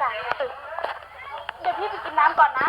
จากตึก เดี๋ยวพี่ไปกินน้ำก่อนนะ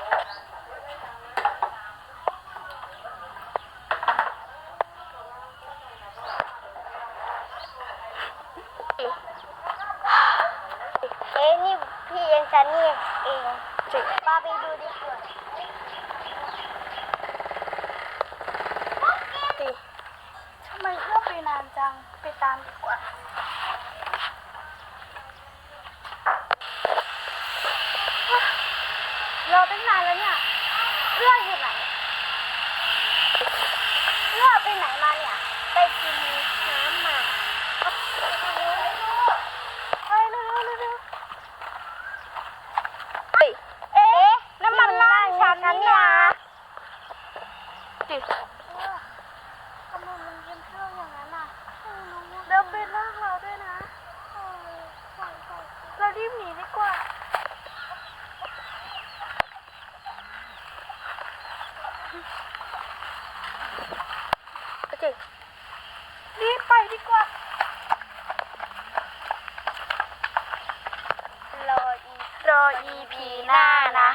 อ๊ะนี่พี่เองฉันนี่เองป้าไปดูดีกว่าสิทำไมเอื้อไปนานจัง ไปตามดีกว่ารอตั้งนานแล้วเนี่ยเอื้ออยู่ไหน เอื้อไปไหนมาเนี่ย ไปกินน้ำมาไปเร็วๆเร็วๆเฮ้ยเอ๊ะน้ำมันล่างฉันนี่นะจิ ทำไมมันเย็นเท่าอย่างนั้นอะแล้วเป็นลากเราด้วยนะเรารีบหนีดีกว่า โอเครีบไปดีกว่า รออีรออีพีหน้านะ